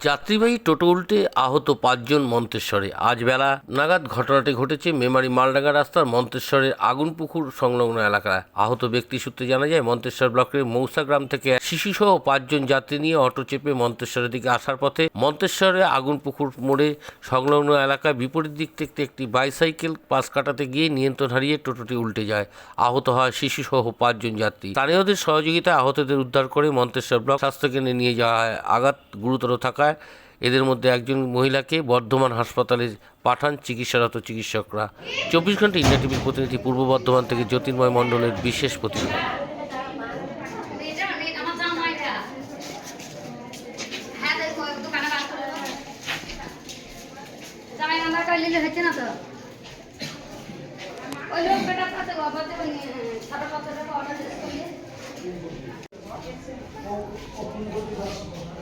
যাত্রীবাহী টোটো উল্টে আহত পাঁচজন মন্তেশ্বরে। আজ বেলা নাগাদ ঘটনাটি ঘটেছে মেমারি মালডাঙ্গা রাস্তার মন্তেশ্বরের আগুনপুকুর সংলগ্ন এলাকায়। আহত ব্যক্তি সূত্রে জানা যায়, মন্তেশ্বর ব্লকের মৌসা গ্রাম থেকে শিশুসহ পাঁচজন যাত্রী নিয়ে অটো চেপে মন্তেশ্বরের দিকে আসার পথে মন্তেশ্বরে আগুনপুকুর মোড়ে সংলগ্ন এলাকায় বিপরীত দিক থেকে একটি বাইসাইকেল পাশ কাটাতে গিয়ে নিয়ন্ত্রণ হারিয়ে টোটোটি উল্টে যায়। আহত হয় শিশুসহ পাঁচজন যাত্রী। স্থানীয়দের সহযোগিতায় আহতদের উদ্ধার করে মন্তেশ্বর ব্লক স্বাস্থ্যকেন্দ্রে নিয়ে যাওয়া হয়। আঘাত গুরুতর থাকায় এদের মধ্যে একজন মহিলাকে বর্ধমান হাসপাতালে পাঠান চিকিৎসারত চিকিৎসকরা। চব্বিশ ঘণ্টা ইন্ডিয়া টিভির প্রতিনিধি পূর্ব বর্ধমান থেকে জ্যোতির্ময় মণ্ডলের বিশেষ প্রতিনিধি এটা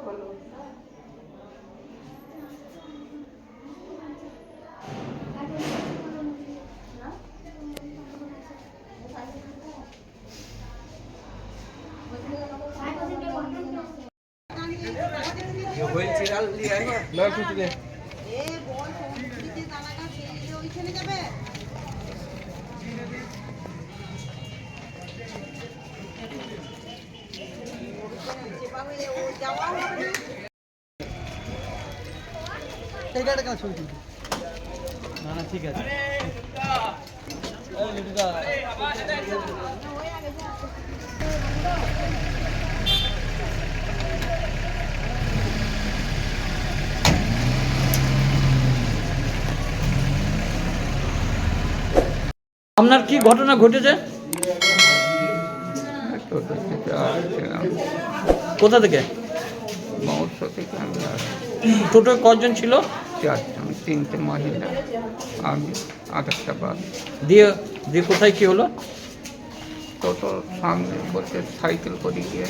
হচ্ছে না কাছে দিতে কইলে এ বল পৌঁছতে দানা গাছ? এই ওইখানে যাবে? এই গাড়িটা কেন ছবি তুলবি? না না ঠিক আছে। আপনার কি ঘটনা ঘটেছে? কোথা থেকে? থেকে আমি আসছি টোটো কজন ছিল? চারজন তিনটে মহিলা আমি আর একটা বাস দিয়ে দিয়ে কোথায় কী হলো? টোটোর সামনে বসে সাইকেল করে গিয়ে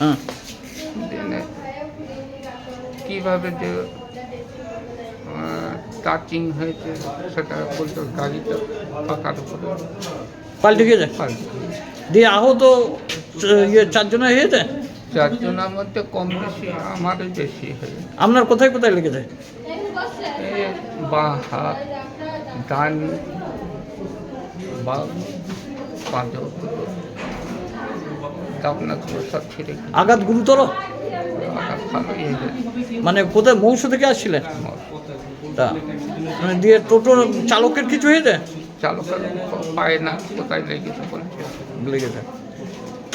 হ্যাঁ। দিনে কীভাবে যে টাচিং হয়েছে সেটা বলতো গাড়িটা পাকার উপরে পাল্টে গিয়েছে? পাল্টে দিয়ে আহত ইয়ে চারজনের হয়েছে? চারজনের মধ্যে কম বেশি আমারই বেশি হয়েছে আপনার কোথায় কোথায় লেগেছে বাঁ হাত ডান বা পাঁজর ডাবনাগুলো সব ছিঁড়ে। আঘাত গুরুতর? মানে কোথায় মৌস থেকে আসছিলেন? তা মানে দিয়ে টোটো চালকের কিছু হয়েছে চালকের পায় না কোথায় লেগেছে বলছে লেগেছে